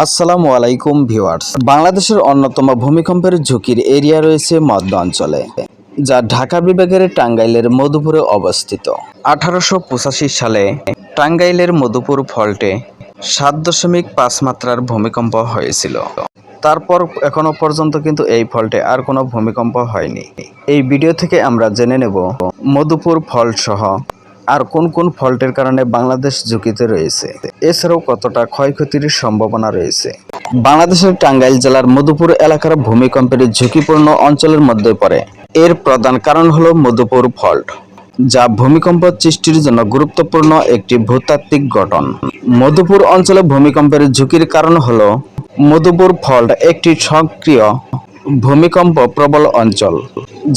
আসসালামু আলাইকুম ভিউয়ার্স। বাংলাদেশের অন্যতম ভূমিকম্পের ঝুঁকির এরিয়া রয়েছে মধ্য অঞ্চলে, যা ঢাকা বিভাগের টাঙ্গাইলের মধুপুরে অবস্থিত। আঠারোশো পঁচাশি সালে টাঙ্গাইলের মধুপুর ফল্টে সাত দশমিক পাঁচ মাত্রার ভূমিকম্প হয়েছিল। তারপর এখনও পর্যন্ত কিন্তু এই ফল্টে আর কোনো ভূমিকম্প হয়নি। এই ভিডিও থেকে আমরা জেনে নেব মধুপুর ফল্ট সহ আর কোন কোন ফল্টের কারণে বাংলাদেশ ঝুঁকিতে রয়েছে? এছাড়াও কতটা ক্ষয়ক্ষতির সম্ভাবনা রয়েছে? বাংলাদেশের টাঙ্গাইল জেলার মধুপুর এলাকার ভূমিকম্পের ঝুঁকিপূর্ণ অঞ্চলের মধ্যে পড়ে। এর প্রধান কারণ হলো মধুপুর ফল্ট, যা ভূমিকম্প সৃষ্টির জন্য গুরুত্বপূর্ণ একটি ভূতাত্ত্বিক গঠন। মধুপুর অঞ্চলে ভূমিকম্পের ঝুঁকির কারণ হলো মধুপুর ফল্ট একটি সক্রিয় ভূমিকম্প প্রবল অঞ্চল,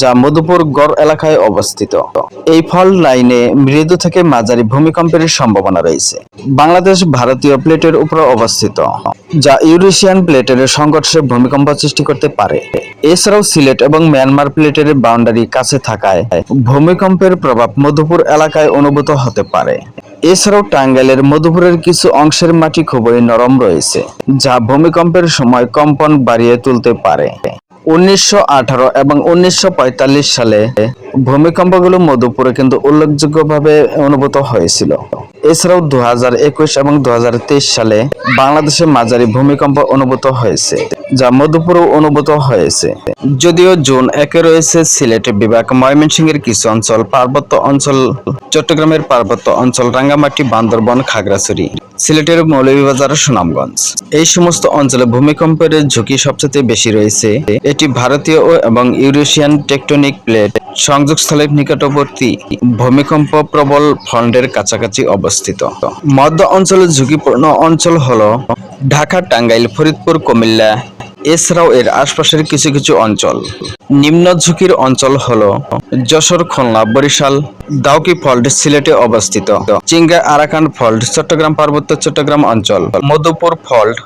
যা মধুপুর গড় এলাকায় অবস্থিত। এই ফল্ট লাইনে মৃদু থেকে মাঝারি ভূমিকম্পের সম্ভাবনা রয়েছে। বাংলাদেশ ভারতীয় প্লেটের উপর অবস্থিত, যা ইউরেশিয়ান প্লেটের সংঘর্ষে ভূমিকম্প সৃষ্টি করতে পারে। এছাড়াও সিলেট এবং মিয়ানমার প্লেটের বাউন্ডারি কাছে থাকায় ভূমিকম্পের প্রভাব মধুপুর এলাকায় অনুভূত হতে পারে। এছাড়াও টাঙ্গাইলের মধুপুরের কিছু অংশের মাটি খুবই নরম রয়েছে, যা ভূমিকম্পের সময় কম্পন বাড়িয়ে তুলতে পারে। উনিশশো আঠারো এবং উনিশশো পঁয়তাল্লিশ সালে ভূমিকম্পগুলো মধুপুরে কিন্তু উল্লেখযোগ্যভাবে অনুভূত হয়েছিল। এছাড়াও দু হাজার একুশ এবং দু সালে বাংলাদেশে মাঝারি ভূমিকম্প অনুভূত হয়েছে, যা মধুপুরও অনুভূত হয়েছে। যদিও জুন একে রয়েছে সিলেট বিভাগ, ময়মনসিংহের কিছু অঞ্চল, পার্বত্য অঞ্চল, চট্টগ্রামের পার্বত্য অঞ্চল, রাঙ্গামাটি, বান্দরবন, খাগড়াছড়ি। সিলেটের মৌলভীবাজার সুনামগঞ্জ। এই সমস্ত অঞ্চলে ভূমিকম্পের ঝুঁকি সবচেয়ে বেশি রয়েছে। এটি ভারতীয় এবং ইউরেশিয়ান টেকটনিক প্লেট সংযোগস্থলের নিকটবর্তী ভূমিকম্প প্রবল ফন্ডের কাছাকাছি অবস্থিত। মধ্য অঞ্চলের ঝুঁকিপূর্ণ অঞ্চল হলো ঢাকা, টাঙ্গাইল, ফরিদপুর, কুমিল্লা, এছাড়াও এর আশপাশের কিছু কিছু অঞ্চল। নিম্ন ঝুঁকির অঞ্চল হলো যশোর, খুলনা, বরিশাল, দাউকি ফল্ট, সিলেটে অবস্থিত। চিঙ্গা, আরাকান ফল্ট, চট্টগ্রাম পার্বত্য চট্টগ্রাম অঞ্চল। মধুপুর ফল্ট,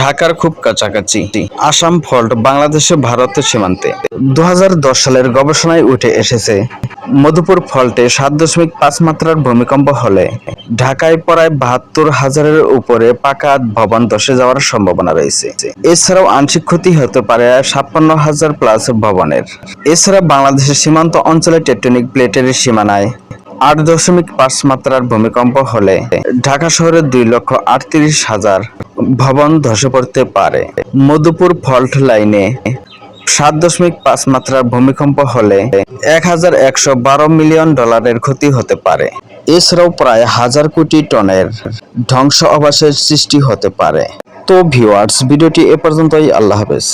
ঢাকার খুব কাছাকাছি। আসাম ফল্ট, বাংলাদেশে ভারতের সীমান্তে। দু সালের গবেষণায় উঠে এসেছে, মধুপুর ফল্টে সাত দশমিক পাঁচ মাত্রার ভূমিকম্প হলে। ঢাকায় প্রায় বাহাত্তর হাজারের উপরে পাকা ভবন ধসে যাওয়ার সম্ভাবনা রয়েছে। এছাড়াও আংশিক ক্ষতি হতে পারে ছাপ্পান্ন হাজার প্লাস ভবনের। এছাড়া বাংলাদেশের সীমান্ত অঞ্চলে টেকটনিক প্লেটের সীমানায় আট দশমিক পাঁচ মাত্রার ভূমিকম্প হলে ঢাকা শহরের দুই লক্ষ আটত্রিশ হাজার ভবন ধসে পড়তে পারে। মধুপুর ফল্ট লাইনে সাত দশমিক পাঁচ মাত্রার ভূমিকম্প হলে এক হাজার একশো বারো মিলিয়ন ডলারের ক্ষতি হতে পারে। এছাড়াও প্রায় হাজার কোটি টনের ধ্বংস অবাসের সৃষ্টি হতে পারে। তো ভিউয়ার্স, ভিডিওটি এ পর্যন্তই। আল্লাহ হাফেজ।